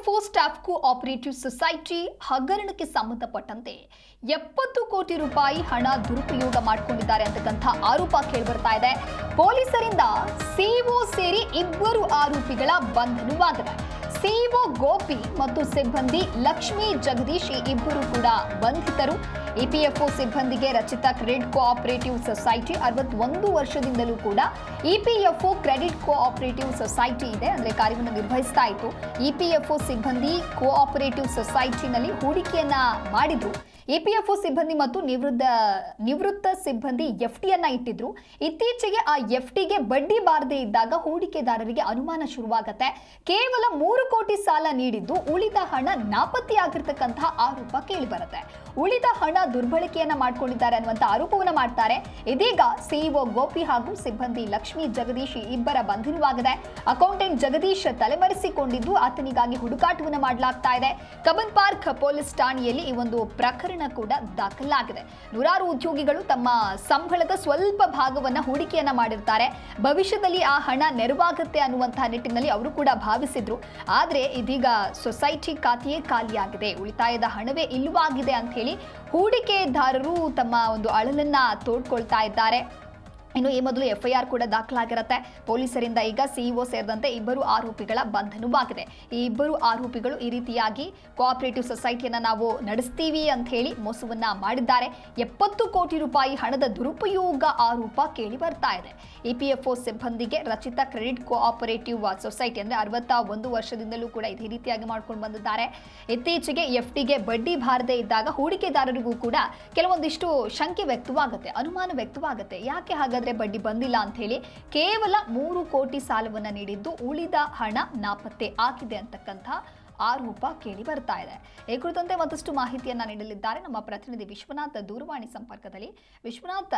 EPFO staff cooperative society ಹಗರಣಕ್ಕೆ ಸಂಬಂಧಪಟ್ಟಂತೆ ಎಪ್ಪತ್ತು ಕೋಟಿ ರೂಪಾಯಿ ಹಣ ದುರುಪಯೋಗ ಮಾಡಿಕೊಂಡಿದ್ದಾರೆ ಅಂತಕ್ಕಂಥ ಆರೋಪ ಕೇಳಿಬರ್ತಾ ಇದೆ. ಪೊಲೀಸರಿಂದ ಸಿಒ ಸೇರಿ ಇಬ್ಬರು ಆರೋಪಿಗಳ ಬಂಧನವಾಗಿದೆ. ಸಿಇಒ ಗೋಪಿ ಮತ್ತು ಸಿಬ್ಬಂದಿ ಲಕ್ಷ್ಮಿ, ಜಗದೀಶಿ ಇಬ್ಬರು ಕೂಡ ಬಂಧಿತರು. ಇಪಿಎಫ್ಒ ಸಿಬ್ಬಂದಿಗೆ ರಚಿತ ಕ್ರೆಡಿಟ್ ಕೋಆಪರೇಟಿವ್ ಸೊಸೈಟಿ ಅರವತ್ತೊಂದು ವರ್ಷದಿಂದಲೂ ಕೂಡ ಇಪಿಎಫ್ಒ ಕ್ರೆಡಿಟ್ ಕೋಆಪರೇಟಿವ್ ಸೊಸೈಟಿ ಇದೆ. ಅಂದರೆ ಕಾರ್ಯವನ್ನು ನಿರ್ವಹಿಸ್ತಾ ಇತ್ತು. ಇಪಿಎಫ್ಒ ಸಿಬ್ಬಂದಿ ಕೋಆಪರೇಟಿವ್ ಸೊಸೈಟಿನಲ್ಲಿ ಹೂಡಿಕೆಯನ್ನ ಮಾಡಿದ್ರು. ಇಪಿಎಫ್ಒ ಸಿಬ್ಬಂದಿ ಮತ್ತು ನಿವೃತ್ತ ನಿವೃತ್ತ ಸಿಬ್ಬಂದಿ ಎಫ್ ಟಿಯನ್ನ ಇಟ್ಟಿದ್ರು. ಇತ್ತೀಚೆಗೆ ಆ ಎಫ್ ಟಿಗೆ ಬಡ್ಡಿ ಬಾರದೇ ಇದ್ದಾಗ ಹೂಡಿಕೆದಾರರಿಗೆ ಅನುಮಾನ ಶುರುವಾಗತ್ತೆ. ಕೇವಲ ಮೂರು ಕೋಟಿ ಸಾಲ ನೀಡಿದ್ದು ಉಳಿದ ಹಣ ನಾಪತ್ತೆಯಾಗಿರ್ತಕ್ಕಂತಹ ಆರೋಪ ಕೇಳಿಬರುತ್ತೆ. ಉಳಿದ ಹಣ ದುರ್ಬಳಕೆಯನ್ನ ಮಾಡ್ಕೊಂಡಿದ್ದಾರೆ ಅನ್ನುವಂತ ಆರೋಪವನ್ನ ಮಾಡ್ತಾರೆ. ಇದೀಗ ಸಿಇಒ ಗೋಪಿ ಹಾಗೂ ಸಿಬ್ಬಂದಿ ಲಕ್ಷ್ಮಿ, ಜಗದೀಶ್ ಇಬ್ಬರ ಬಂಧನವಾಗಿದೆ. ಅಕೌಂಟೆಂಟ್ ಜಗದೀಶ್ ತಲೆಮರೆಸಿಕೊಂಡಿದ್ದು ಆತನಿಗಾಗಿ ಹುಡುಕಾಟವನ್ನು ಮಾಡಲಾಗ್ತಾ ಇದೆ. ಕಬನ್ ಪಾರ್ಕ್ ಪೊಲೀಸ್ ಠಾಣೆಯಲ್ಲಿ ಈ ಒಂದು ಪ್ರಕರಣ ಕೂಡ ದಾಖಲಾಗಿದೆ. ನೂರಾರು ಉದ್ಯೋಗಿಗಳು ತಮ್ಮ ಸಂಬಳದ ಸ್ವಲ್ಪ ಭಾಗವನ್ನ ಹೂಡಿಕೆಯನ್ನ ಮಾಡಿರ್ತಾರೆ. ಭವಿಷ್ಯದಲ್ಲಿ ಆ ಹಣ ನೆರವಾಗುತ್ತೆ ಅನ್ನುವಂತಹ ನಿಟ್ಟಿನಲ್ಲಿ ಅವರು ಕೂಡ ಭಾವಿಸಿದ್ರು. ಆದ್ರೆ ಇದೀಗ ಸೊಸೈಟಿ ಖಾತೆಯೇ ಖಾಲಿಯಾಗಿದೆ. ಉಳಿತಾಯದ ಹಣವೇ ಇಲ್ಲವಾಗಿದೆ ಅಂತ ಹೇಳಿ ಹೂಡಿಕೆದಾರರು ತಮ್ಮ ಒಂದು ಅಳಲನ್ನ ತೋಡ್ಕೊಳ್ತಾ ಇದ್ದಾರೆ. ಇನ್ನು ಈ ಮೊದಲು ಎಫ್ಐಆರ್ ಕೂಡ ದಾಖಲಾಗಿರುತ್ತೆ. ಪೊಲೀಸರಿಂದ ಈಗ ಸಿಇಒ ಸೇರಿದಂತೆ ಇಬ್ಬರು ಆರೋಪಿಗಳ ಬಂಧನವಾಗಿದೆ. ಈ ಇಬ್ಬರು ಆರೋಪಿಗಳು ಈ ರೀತಿಯಾಗಿ ಕೋಆಪರೇಟಿವ್ ಸೊಸೈಟಿಯನ್ನು ನಾವು ನಡೆಸ್ತೀವಿ ಅಂತ ಹೇಳಿ ಮೋಸವನ್ನ ಮಾಡಿದ್ದಾರೆ. ಎಪ್ಪತ್ತು ಕೋಟಿ ರೂಪಾಯಿ ಹಣದ ದುರುಪಯೋಗ ಆರೋಪ ಕೇಳಿ ಬರ್ತಾ ಇದೆ. ಇಪಿಎಫ್ಒ ಸಿಬ್ಬಂದಿಗೆ ರಚಿತ ಕ್ರೆಡಿಟ್ ಕೋಆಪರೇಟಿವ್ ಸೊಸೈಟಿ ಅಂದ್ರೆ ಅರವತ್ತ ಒಂದು ವರ್ಷದಿಂದಲೂ ಕೂಡ ಇದೇ ರೀತಿಯಾಗಿ ಮಾಡ್ಕೊಂಡು ಬಂದಿದ್ದಾರೆ. ಇತ್ತೀಚೆಗೆ ಎಫ್ ಟಿಗೆ ಬಡ್ಡಿ ಬಾರದೇ ಇದ್ದಾಗ ಹೂಡಿಕೆದಾರರಿಗೂ ಕೂಡ ಕೆಲವೊಂದಿಷ್ಟು ಶಂಕೆ ವ್ಯಕ್ತವಾಗುತ್ತೆ, ಅನುಮಾನ ವ್ಯಕ್ತವಾಗುತ್ತೆ. ಯಾಕೆ ಬಡ್ಡಿ ಬಂದಿಲ್ಲ ಅಂತ ಹೇಳಿ ಕೇವಲ ಮೂರು ಕೋಟಿ ಸಾಲವನ್ನ ನೀಡಿದ್ದು ಉಳಿದ ಹಣ ನಾಪತ್ತೆ ಆಗಿದೆ ಅಂತಕ್ಕಂಥ ಆರೋಪ ಕೇಳಿ ಬರ್ತಾ ಇದೆ. ಈ ಕುರಿತಂತೆ ಮತ್ತಷ್ಟು ಮಾಹಿತಿಯನ್ನು ನೀಡಲಿದ್ದಾರೆ ನಮ್ಮ ಪ್ರತಿನಿಧಿ ವಿಶ್ವನಾಥ್ ದೂರವಾಣಿ ಸಂಪರ್ಕದಲ್ಲಿ. Vishwanath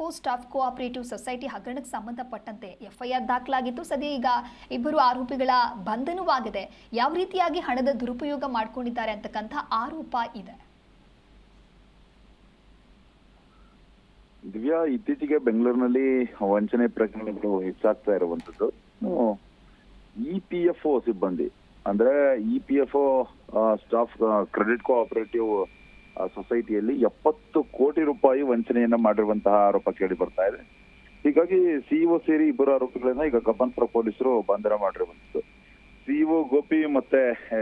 O, staff cooperative society ಹಗರಣಕ್ಕೆ ಸಂಬಂಧಪಟ್ಟಂತೆ ಎಫ್ಐಆರ್ ದಾಖಲಾಗಿತ್ತು. ಸದ್ಯ ಈಗ ಇಬ್ಬರು ಆರೋಪಿಗಳ ಬಂಧನವಾಗಿದೆ. ಯಾವ ರೀತಿಯಾಗಿ ಹಣದ ದುರುಪಯೋಗ ಮಾಡಿಕೊಂಡಿದ್ದಾರೆ ಅಂತಕ್ಕಂಥ ಆರೋಪ ಇದೆ. ದಿವ್ಯಾ ಇತ್ತೀಚೆಗೆ ಬೆಂಗಳೂರಿನಲ್ಲಿ ವಂಚನೆ ಪ್ರಕರಣಗಳು ಹೆಚ್ಚಾಗ್ತಾ ಇರುವಂತದ್ದು ಇ ಪಿ ಎಫ್ ಒ ಸಿಬ್ಬಂದಿ ಅಂದ್ರೆ E P F O staff credit cooperative ಸೊಸೈಟಿಯಲ್ಲಿ ಎಪ್ಪತ್ತು ಕೋಟಿ ರೂಪಾಯಿ ವಂಚನೆಯನ್ನ ಮಾಡಿರುವಂತಹ ಆರೋಪ ಕೇಳಿ ಬರ್ತಾ ಇದೆ. ಹೀಗಾಗಿ ಸಿಇಒ ಸೇರಿ ಇಬ್ಬರು ಆರೋಪಿಗಳನ್ನ ಈಗ ಕಬ್ಬನ್ಪುರ ಪೊಲೀಸರು ಬಂಧನ ಮಾಡಿರುವಂತದ್ದು ಸಿಇಒ ಗೋಪಿ ಮತ್ತೆ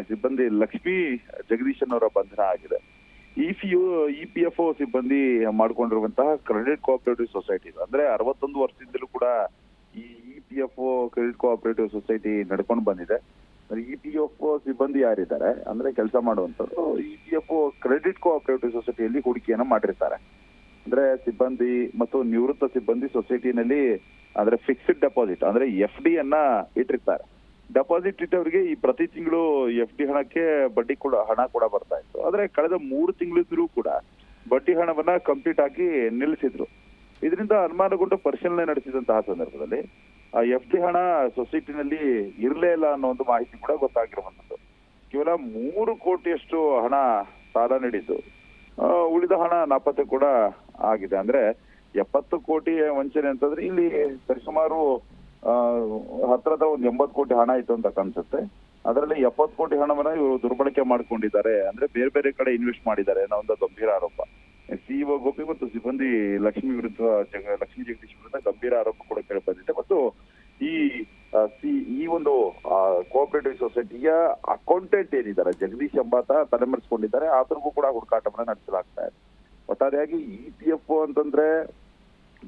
ಸಿಬ್ಬಂದಿ ಲಕ್ಷ್ಮೀ ಜಗದೀಶನ್ ಅವರ ಬಂಧನ ಆಗಿದೆ. E P E P F O ಸಿಬ್ಬಂದಿ ಮಾಡ್ಕೊಂಡಿರುವಂತಹ ಕ್ರೆಡಿಟ್ ಕೋಆಪರೇಟಿವ್ ಸೊಸೈಟಿ. ಅಂದ್ರೆ ಅರವತ್ತೊಂದು ವರ್ಷದಿಂದಲೂ ಕೂಡ ಈ E P F O credit cooperative society ನಡ್ಕೊಂಡು ಬಂದಿದೆ. ಇ ಪಿ ಎಫ್ ಒ ಸಿಬ್ಬಂದಿ ಯಾರಿದ್ದಾರೆ? ಅಂದ್ರೆ ಕೆಲಸ ಮಾಡುವಂತದ್ದು E P F O credit cooperative ಸೊಸೈಟಿಯಲ್ಲಿ ಹೂಡಿಕೆಯನ್ನ ಮಾಡಿರ್ತಾರೆ. ಅಂದ್ರೆ ಸಿಬ್ಬಂದಿ ಮತ್ತು ನಿವೃತ್ತ ಸಿಬ್ಬಂದಿ ಸೊಸೈಟಿನಲ್ಲಿ ಅಂದ್ರೆ ಫಿಕ್ಸ್ಡ್ ಡೆಪಾಸಿಟ್ ಅಂದ್ರೆ ಎಫ್ ಡಿ ಅನ್ನ ಇಟ್ಟಿರ್ತಾರೆ. ಡೆಪಾಸಿಟ್ ಇಟ್ಟವರಿಗೆ ಈ ಪ್ರತಿ ತಿಂಗಳು ಎಫ್ ಡಿ ಹಣಕ್ಕೆ ಬಡ್ಡಿ ಕೂಡ, ಹಣ ಕೂಡ ಬರ್ತಾ ಇತ್ತು. ಆದ್ರೆ ಕಳೆದ ಮೂರು ತಿಂಗಳಿದ್ರೂ ಕೂಡ ಬಡ್ಡಿ ಹಣವನ್ನ ಕಂಪ್ಲೀಟ್ ಆಗಿ ನಿಲ್ಲಿಸಿದ್ರು. ಇದರಿಂದ ಅನುಮಾನಗೊಂಡು ಪರಿಶೀಲನೆ ನಡೆಸಿದಂತಹ ಸಂದರ್ಭದಲ್ಲಿ ಆ ಎಫ್ ಡಿ ಹಣ ಸೊಸೈಟಿನಲ್ಲಿ ಇರಲೇ ಇಲ್ಲ ಅನ್ನೋ ಒಂದು ಮಾಹಿತಿ ಕೂಡ ಗೊತ್ತಾಗಿರುವಂತದ್ದು ಕೇವಲ ಮೂರು ಕೋಟಿಯಷ್ಟು ಹಣ ಸಾಲ ನೀಡಿದ್ದು. ಉಳಿದ ಹಣ ನಾಪತ್ತೆ ಕೂಡ ಆಗಿದೆ. ಅಂದ್ರೆ ಎಪ್ಪತ್ತು ಕೋಟಿ ವಂಚನೆ ಅಂತಂದ್ರೆ ಇಲ್ಲಿ ಸರಿಸುಮಾರು ಆ, ಹತ್ರ ಒಂದು ಎಂಬತ್ತು ಕೋಟಿ ಹಣ ಇತ್ತು ಅಂತ ಕಾಣಿಸುತ್ತೆ. ಅದರಲ್ಲಿ ಎಪ್ಪತ್ತು ಕೋಟಿ ಹಣವನ್ನ ಇವರು ದುರ್ಬಳಕೆ ಮಾಡ್ಕೊಂಡಿದ್ದಾರೆ. ಅಂದ್ರೆ ಬೇರೆ ಬೇರೆ ಕಡೆ ಇನ್ವೆಸ್ಟ್ ಮಾಡಿದ್ದಾರೆ ಅನ್ನೋ ಒಂದು ಗಂಭೀರ ಆರೋಪ. ಸಿಇಒ ಗೋಪಿ ಮತ್ತು ಸಿಬ್ಬಂದಿ ಲಕ್ಷ್ಮಿ ವಿರುದ್ಧ ಲಕ್ಷ್ಮಿ ಜಗದೀಶ್ ವಿರುದ್ಧ ಗಂಭೀರ ಆರೋಪ ಕೂಡ ಕೇಳಿ ಬಂದಿದೆ. ಮತ್ತು ಈ ಸಿ ಈ ಒಂದು ಕೋಆಪರೇಟಿವ್ ಸೊಸೈಟಿಯ ಅಕೌಂಟೆಂಟ್ ಏನಿದ್ದಾರೆ ಜಗದೀಶ್ ಎಂಬಾತ ತಲೆಮರೆಸಿಕೊಂಡಿದ್ದಾರೆ. ಆತನಿಗೂ ಕೂಡ ಹುಡುಕಾಟವನ್ನ ನಡೆಸಲಾಗ್ತಾ ಇದೆ. ಒಟ್ಟಾರೆಯಾಗಿ ಇ ಪಿ ಎಫ್ ಅಂತಂದ್ರೆ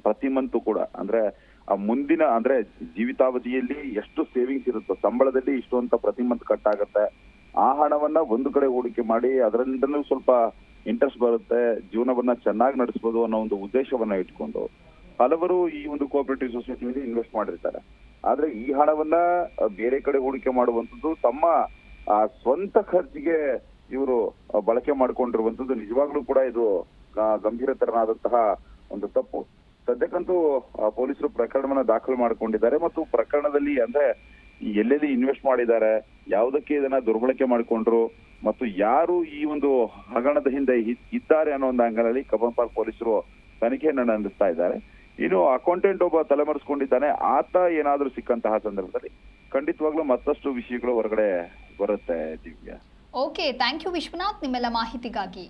ಪ್ರತಿ ಮಂತು ಕೂಡ ಅಂದ್ರೆ ಮುಂದಿನ ಅಂದ್ರೆ ಜೀವಿತಾವಧಿಯಲ್ಲಿ ಎಷ್ಟು ಸೇವಿಂಗ್ಸ್ ಇರುತ್ತೋ, ಸಂಬಳದಲ್ಲಿ ಇಷ್ಟು ಅಂತ ಪ್ರತಿ ಮಂತ್ ಕಟ್ ಆಗುತ್ತೆ ಆ ಹಣವನ್ನ ಒಂದು ಕಡೆ ಹೂಡಿಕೆ ಮಾಡಿ ಅದರಿಂದಲೂ ಸ್ವಲ್ಪ ಇಂಟ್ರೆಸ್ಟ್ ಬರುತ್ತೆ, ಜೀವನವನ್ನ ಚೆನ್ನಾಗಿ ನಡೆಸಬಹುದು ಅನ್ನೋ ಒಂದು ಉದ್ದೇಶವನ್ನ ಇಟ್ಕೊಂಡು ಹಲವರು ಈ ಒಂದು ಕೋಆಪರೇಟಿವ್ ಸೊಸೈಟಿಯಲ್ಲಿ ಇನ್ವೆಸ್ಟ್ ಮಾಡಿರ್ತಾರೆ. ಆದ್ರೆ ಈ ಹಣವನ್ನ ಬೇರೆ ಕಡೆ ಹೂಡಿಕೆ ಮಾಡುವಂತದ್ದು ತಮ್ಮ ಸ್ವಂತ ಖರ್ಚಿಗೆ ಇವರು ಬಳಕೆ ಮಾಡ್ಕೊಂಡಿರುವಂತದ್ದು ನಿಜವಾಗ್ಲೂ ಕೂಡ ಇದು ಗಂಭೀರ ಗಂಭೀರತರನಾದಂತಹ ಒಂದು ತಪ್ಪು. ಸದ್ಯಕ್ಕಂತೂ ಪೊಲೀಸರು ಪ್ರಕರಣವನ್ನ ದಾಖಲು ಮಾಡಿಕೊಂಡಿದ್ದಾರೆ ಮತ್ತು ಪ್ರಕರಣದಲ್ಲಿ ಅಂದ್ರೆ ಎಲ್ಲೆಲ್ಲಿ ಇನ್ವೆಸ್ಟ್ ಮಾಡಿದ್ದಾರೆ, ಯಾವುದಕ್ಕೆ ಇದನ್ನ ದುರ್ಬಳಕೆ ಮಾಡಿಕೊಂಡ್ರು ಮತ್ತು ಯಾರು ಈ ಒಂದು ಹಗರಣದ ಹಿಂದೆ ಇದ್ದಾರೆ ಅನ್ನೋ ಒಂದು ಅಂಗಲಲ್ಲಿ ಕಬ್ಬನ್ ಪಾರ್ಕ್ ಪೊಲೀಸರು ತನಿಖೆಯನ್ನು ನಡೆಸ್ತಾ ಇದ್ದಾರೆ. ಇನ್ನು ಅಕೌಂಟೆಂಟ್ ಒಬ್ಬ ತಲೆಮರೆಸ್ಕೊಂಡಿದ್ದಾನೆ. ಆತ ಏನಾದ್ರೂ ಸಿಕ್ಕಂತಹ ಸಂದರ್ಭದಲ್ಲಿ ಖಂಡಿತವಾಗ್ಲೂ ಮತ್ತಷ್ಟು ವಿಷಯಗಳು ಹೊರಗಡೆ ಬರುತ್ತೆ Divya. Okay thank you Vishwanath, ನಿಮ್ಮೆಲ್ಲ ಮಾಹಿತಿಗಾಗಿ.